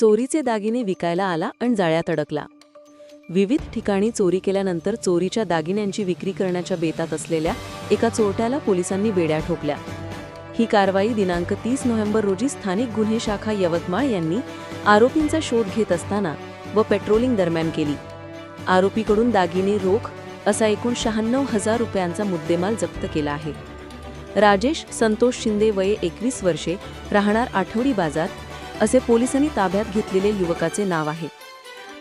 चोरीचे दागिने विकायला आला आणि जाळ्यात अडकला. विविध ठिकाणी चोरी केल्यानंतर चोरीच्या दागिन्यांची विक्री करण्याच्या बेतात असलेल्या एका चोरट्याला पोलिसांनी बेड्या ठोकल्या. ही कारवाई दिनांक तीस नोव्हेंबर रोजी स्थानिक गुन्हे शाखा यवतमाळ यांनी आरोपींचा शोध घेत असताना व पेट्रोलिंग दरम्यान केली. आरोपीकडून दागिने रोख असा एकूण शहाण्णव हजार रुपयांचा मुद्देमाल जप्त केला आहे. राजेश संतोष शिंदे वये एकवीस वर्षे राहणार आठवडी बाजार असे पोलिसांनी ताब्यात घेतलेले युवकाचे नाव आहे.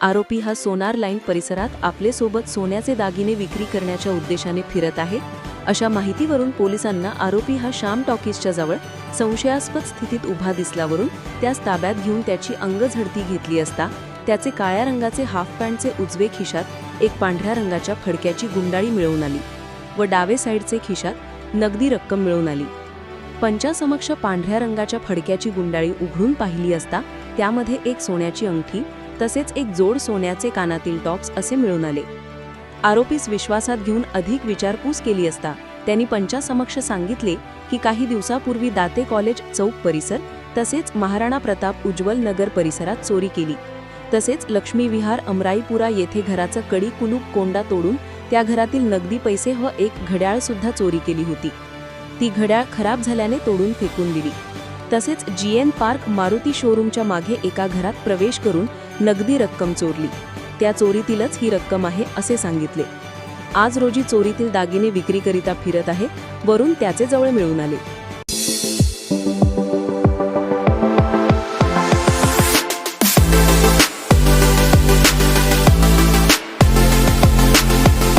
आरोपी हा सोनार लाईन परिसरात आपले सोबत सोन्याचे दागिने विक्री करण्याच्या उद्देशाने फिरत आहे अशा माहितीवरून पोलिसांना आरोपी हा श्याम टॉकीजच्या जवळ संशयास्पद स्थितीत उभा दिसल्यावरून त्यास ताब्यात घेऊन त्याची अंगझडती घेतली असता त्याचे काळ्या रंगाचे हाफ पॅन्टचे उजवे खिशात एक पांढऱ्या रंगाच्या फडक्याची गुंडाळी मिळवून आली व डावे साईडचे खिशात नगदी रक्कम मिळवून आली. पंचासमक्ष पांढऱ्या रंगाच्या फडक्याची गुंडाळी उघडून पाहिली असता त्यामध्ये एक सोन्याची अंगठी तसेच एक जोड सोन्याचे कानातील टॉप्स असे मिळून आले. आरोपीस विश्वासात घेऊन अधिक विचारपूस केली असता त्यांनी पंचासमक्ष सांगितले की काही दिवसापूर्वी दाते कॉलेज चौक परिसर तसेच महाराणा प्रताप उज्ज्वल नगर परिसरात चोरी केली. तसेच लक्ष्मी विहार अमराईपुरा येथे घराचं कडी कुलूप कोंडा तोडून त्या घरातील नगदी पैसे व एक घड्याळ सुद्धा चोरी केली होती. ती घड्याळ खराब झाल्याने तोडून फेकून दिली. तसेच जी एन पार्क मारुती शोरूमच्या मागे एका घरात प्रवेश करून नगदी रक्कम चोरली. त्या चोरीतीलच ही रक्कम आहे असे सांगितले. आज रोजी चोरीतील दागिने विक्रीकरिता फिरत आहे वरून त्याचे जवळ मिळून आले.